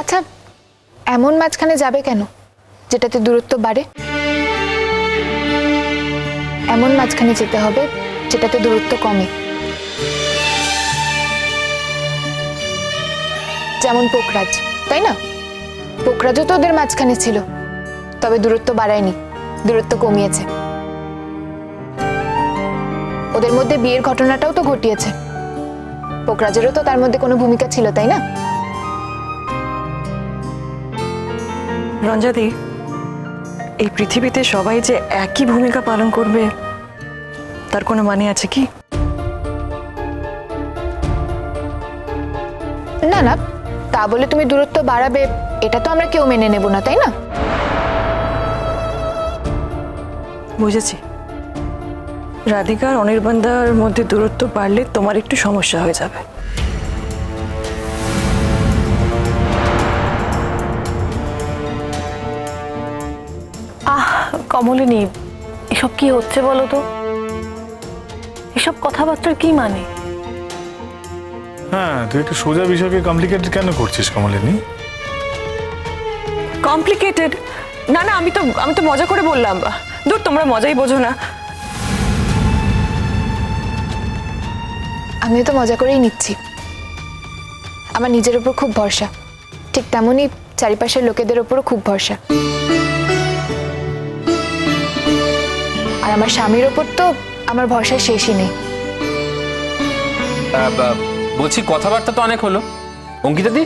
আচ্ছা এমন মাঝখানে যাবে কেন? যেটাতে দূরত্ব বাড়ে? এমন মাঝখানে যেতে হবে যেটাতে দূরত্ব কমে। যেমন পোকরাজ তাই না? পোকরাজও তো ওদের মাঝখানে ছিল, তবে দূরত্ব বাড়ায়নি, দূরত্ব কমিয়েছে। ওদের মধ্যে বিয়ের ঘটনাটাও তো ঘটিয়েছে। পোকরাজেরও তো তার মধ্যে কোনো ভূমিকা ছিল, তাই না? রঞ্জাদি এই পৃথিবীতে সবাই যে একই ভূমিকা পালন করবে তার কোনো মানে আছে কি? না না তা বলে তুমি দূরত্ব বাড়াবে এটা তো আমরা কেউ মেনে নেব না তাই না? বুঝেছি। রাধিকার অনির্বাণদার মধ্যে দূরত্ব বাড়লে তোমার একটু সমস্যা হয়ে যাবে। কমলিনী এসব কি হচ্ছে বলো তো? এসব কথাবার্তার কি মানে? হ্যাঁ তুই একটু সোজা বিষয়কে কমপ্লিকেটেড কেন করছিস কমলিনী? কমপ্লিকেটেড না না আমি তো আমি তো মজা করে বললাম। দূর তোমরা মজাই বোঝো না। আমিও তো মজা করেই নিচ্ছি। আমার নিজের ওপর খুব ভরসা। ঠিক তেমনই চারিপাশের লোকেদের ওপরও খুব ভরসা। আর আমার স্বামীর ওপর তো আমার ভরসা শেষই নেই। বলছি কথাবার্তা তো অনেক হলো। অঙ্কিতা দি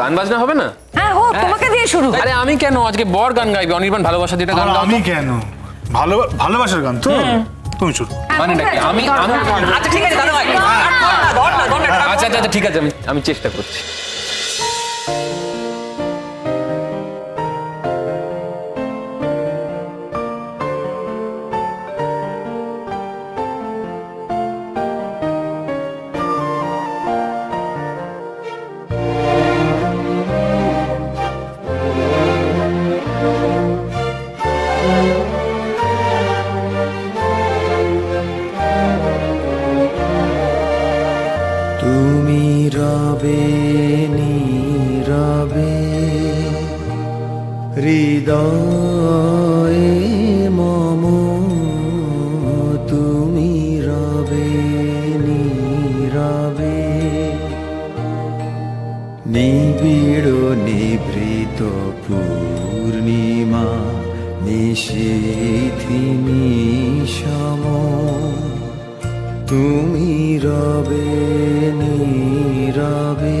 গান বাজনা হবে না? হ্যাঁ হোক তোমাকে দিয়ে শুরু। আরে আমি কেন? আজকে বর গান গাইবে অনির্বাণ ভালোবাসা দিয়ে গান গাও আমি কেন? ভালো ভালোবাসার গান তো? তুমি শুরু। মানেটা কি আমি আমি আচ্ছা ঠিক আছে দাদা ভাই ধর না ধর না আচ্ছা আচ্ছা আচ্ছা, ঠিক আছে আমি আমি চেষ্টা করছি। হৃদয়ে মম তুমি রবে নীরবে। নিবিড় নিভৃত পূর্ণিমা নিশীথিনী সম তুমি রবে নীরবে।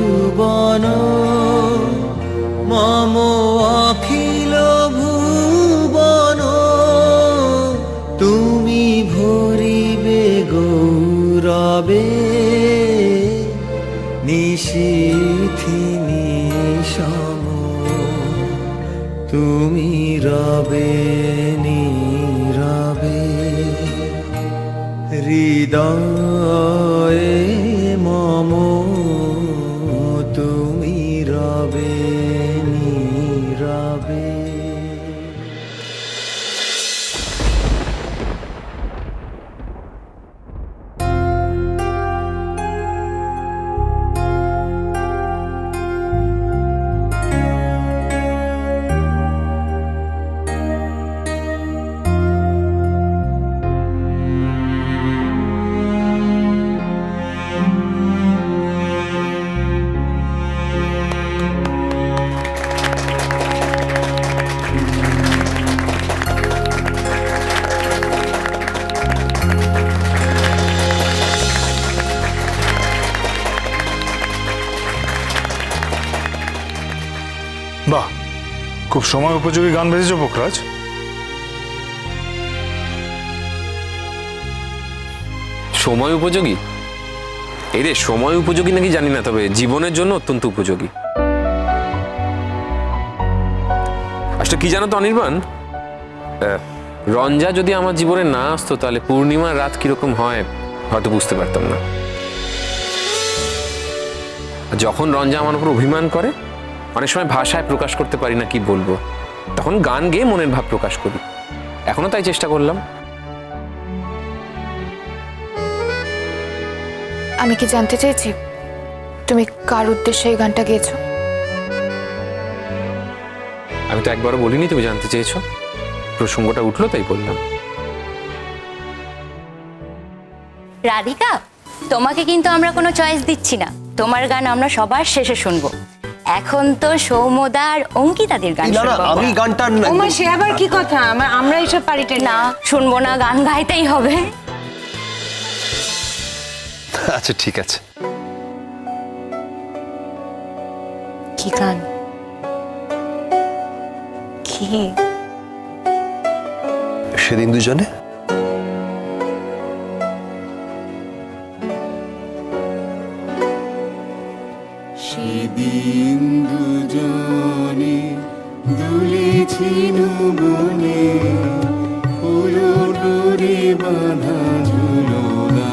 নিশীথিনী নিশম তুমি রবে নীরবে হৃদয়ে বাহ, খুব সময় উপযোগী গান বেজেছ পোকরাজ সময় উপযোগী? এই রে, সময় উপযোগী নাকি জানি না, তবে জীবনের জন্য অত্যন্ত উপযোগী। আসলে কি জানো তো অনির্বাণ? রঞ্জা যদি আমার জীবনে না আসতো, তাহলে পূর্ণিমার রাত কীরকম হয়, হয়তো বুঝতে পারতাম না। যখন রঞ্জা আমার উপর অভিমান করে অনেক সময় ভাষায় প্রকাশ করতে পারি না কি বলব। তখন গান গেয়ে মনের ভাব প্রকাশ করি। এখনও তাই চেষ্টা করলাম। আমি কি জানতে চেয়েছি? তুমি কার উদ্দেশ্যে এই গানটা গেয়েছো? আমি তো একবারও বলিনি তুমি জানতে চেয়েছো। প্রসঙ্গটা উঠল তাই বললাম। রাধিকা তোমাকে কিন্তু আমরা কোনো চয়েস দিচ্ছি না। তোমার গান আমরা সবার শেষে শুনব। এখন তো সৌমদা আর অঙ্কিতাদের গান না না আমি গানটা না- ওমা সে আবার কি কথা? আমরা আমরা এসব পারিতে না শুনব না গান গাইতেই হবে। আচ্ছা ঠিক আছে। কি গান? কি? সেদিন দুজনে? সেদিন দুজনে দুলেছিল বনে হলো ডোরে বাঁধা ঝুলো না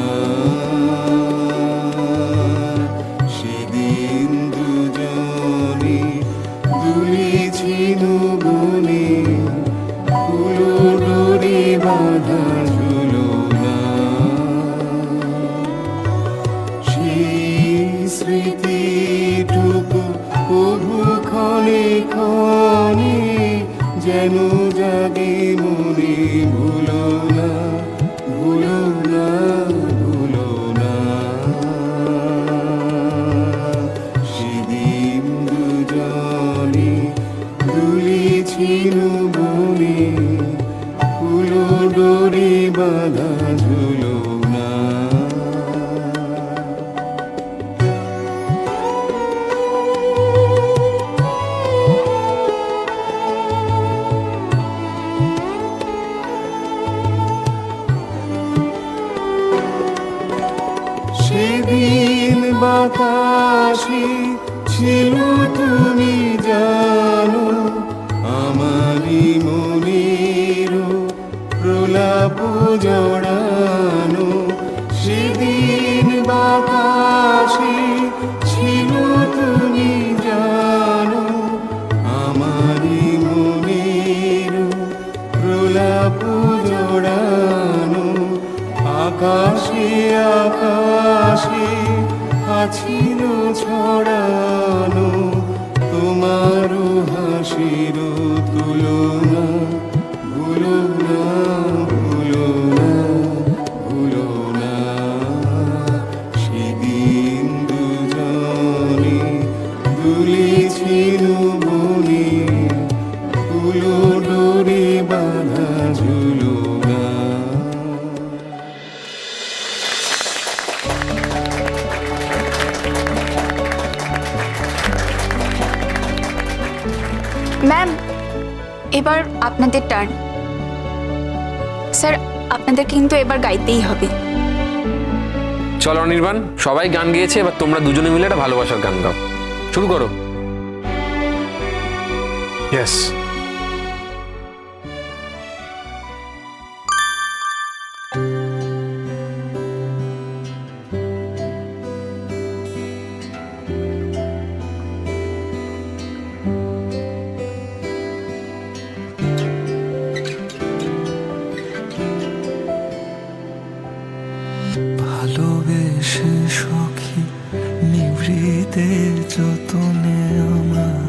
সেদিন দুজনে দুলেছিল বনে হলো ডোরে বাঁধা ঝুলো Hallelujah. বাতাসে ছিল তুমি জানো আমারই মনের প্রলাপ জড়ানো সেদিন বাতাসে আছিল ছড়ানো তোমার হাসির তুলনা। ম্যাম এবার আপনাদের টার্ন স্যার আপনাদের কিন্তু এবার গাইতেই হবে। চলো অনির্বাণ সবাই গান গেয়েছে এবার তোমরা দুজনে মিলে একটা ভালোবাসার গান গাও। শুরু করো। ইয়েস ভালোবেসে সখী নিভৃতে যতনে আমার